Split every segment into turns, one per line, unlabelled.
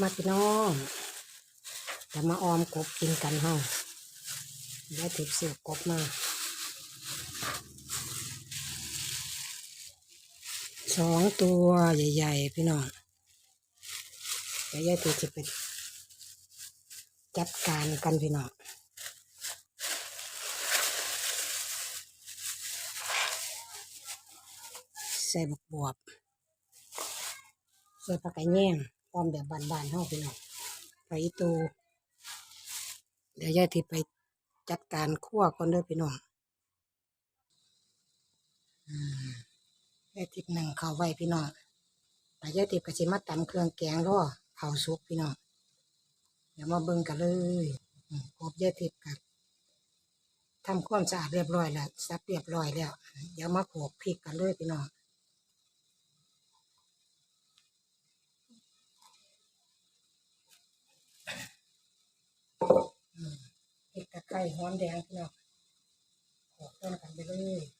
มาพี่น้องจะมาออมกบกินกันเฮาได้ถิบสืบกบมาสองตัวใหญ่ ๆ พี่น้องเดี๋ยวยายถิบจะไปจัดการกันพี่น้องใส่บักบวบใส่ผักไก่แง่ง พร้อมแบบบานๆเฮาพี่น้องไปตูเดี๋ยวยายทิไปจัดการคั่วก่อนเด้อพี่น้องอืมยายทิพนั่งเข้าไว้พี่น้องแต่ยายทิพก็สิมาตำเครื่องแกงรอข้าวสุกพี่น้องเดี๋ยวมาเบิ่งกันเลยครบยายทิพกับทำความสะอาดเรียบร้อยแล้วซับเรียบร้อยแล้ว เดี๋ยวมาโขกพริกกันเลยพี่น้อง พริกตะไคร้ หอมแดงพี่น้องขอต้นกันไปเลย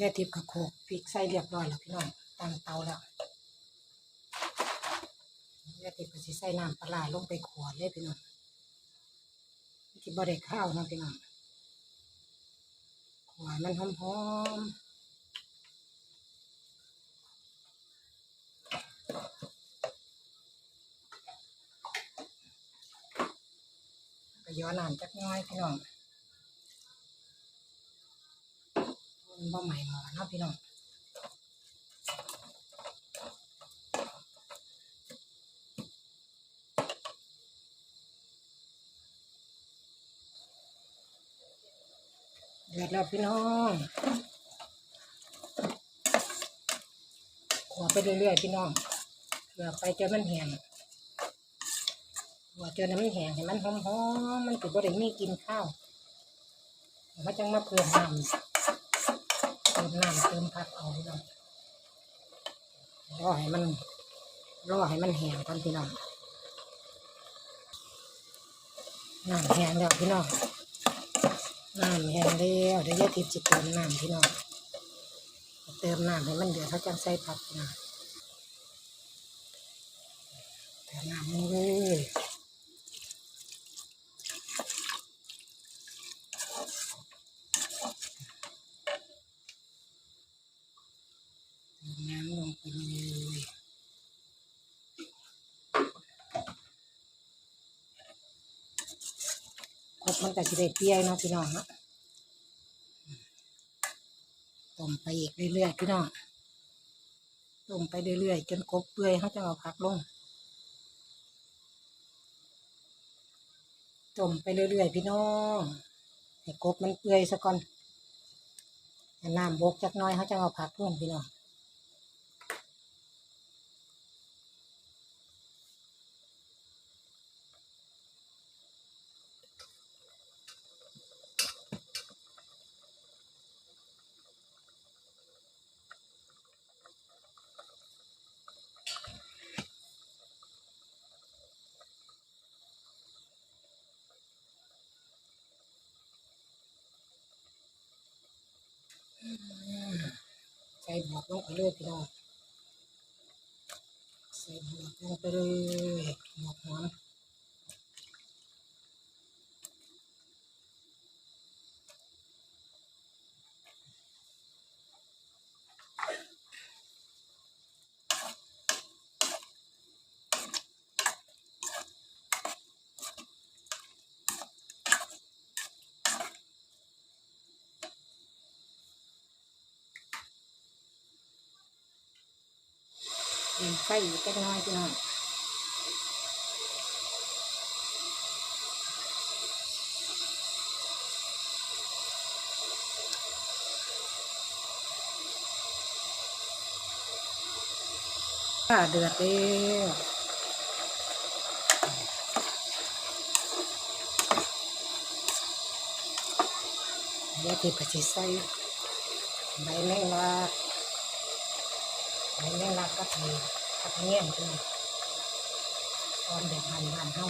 ยายทิพย์กับโขลกพริกใส่เรียบร้อยแล้วพี่น้องตั้งเตาแล้วยายทิพย์ก็สิใส่น้ำปลาลงไปขวดเลยพี่น้องที่บ่ได้ข้าวนะพี่น้องขวดมันหอมๆก็ย้อนน้ำจักน้อยพี่น้อง มัน บ่ใหม่หมอเนาะพี่น้องเดือดแล้วพี่น้องขัวไปเรื่อยๆพี่น้องเผื่อไปจนมันแห้งขัวจนมันแห้งให้มันหอมๆมันถือว่าได้มีกินข้าวมันจังมาเพิ่มน้ำ มน้ำเติมผักเอาพี่น้องรอให้มันรอให้มันแห้งก่อนพี่น้องน้ำแห้งแล้วพี่น้องน้ำแห้งแล้วเดี๋ยวยายติดจิเติมน้ำพี่น้องเติมน้ำให้มันเดือดเขาจังใส่ผักน้องเติมน้ำลงเลยเติมน้ำลงไปเลยครบ มันก็จะได้เปรี้ยเนาะพี่น้องเนาะต้มไปอีกเรื่อยๆพี่น้องต้มไปเรื่อยๆจนกบเปื่อยเขาจะเอาผักลงต้มไปเรื่อยๆพี่น้องให้กบมันเปื่อยซะก่อนให้น้ำบกจักน้อยเขาจะเอาผักลงพี่น้อง บวกลงไปเลยพี่น้องใส่บวกลงไปเลยบวกหอมไฟอีกจักหน้อยพี่น้องอ่าเดือดแล้วเดี๋ยวที่ปฏิใส่ใบแมงลา ใบแมงลาก็ถือกับเงี้ยนคือตอนเด็กหันบ้านเฮา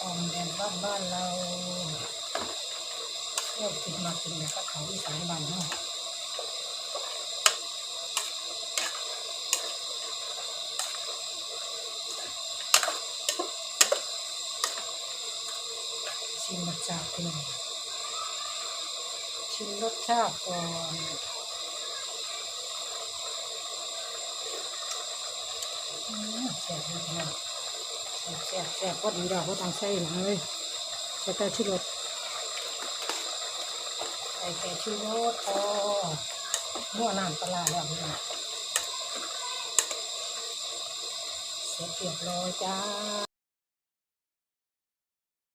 ออมแดงบ้านบ้านเราเที่ยวกินมากินแล้วก็เขาอีสานบ้านเฮาชิมรสชาติเป็นไง ชิมรสชาติก่อนแซ่บมากแซ่บแซ่บพอดีเราก็ต้องใส่หนังเลยใส่แต่ชูรสใส่แต่ชูรสพอมั่วน้ำปลาแล้วพี่น้องเสร็จเรียบร้อยจ้า